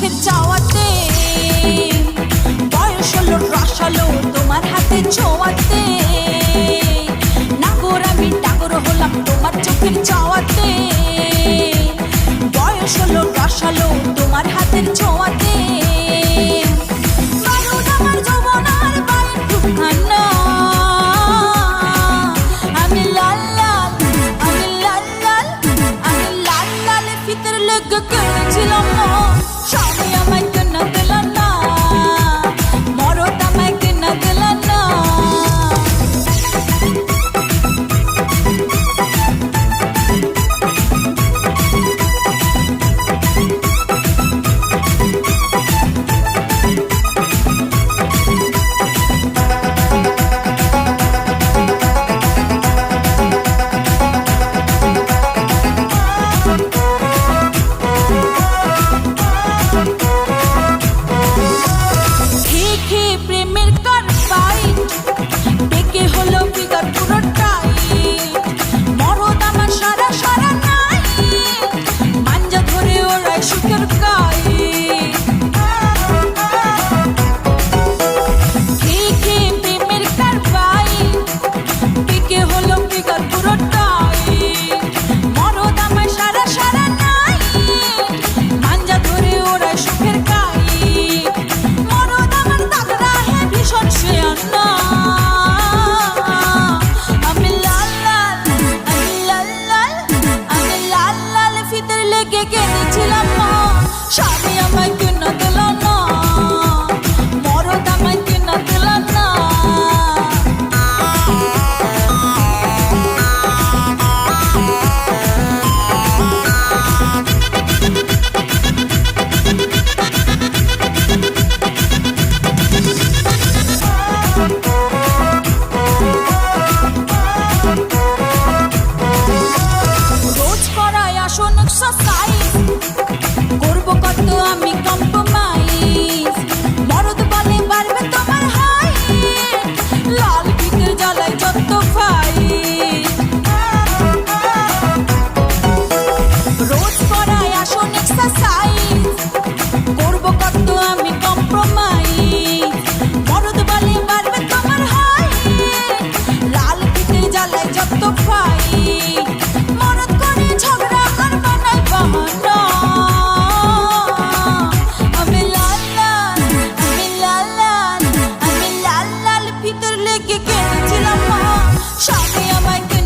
চোখের চাওয়াতে। বয়স হলো রস তোমার হাতে ছোঁয়াতে। নাগর আমি ডাগর হলাম তোমার চোখের চাওয়াতে। বয়স হলো রস তোমার হাতের ছোঁয়াতে। Good, good, good, good, good, good, বুকে কেঁদেছিলাম মা। স্বামী আমায় কেন কেঁদেছিলাম মা স্বামী আমায়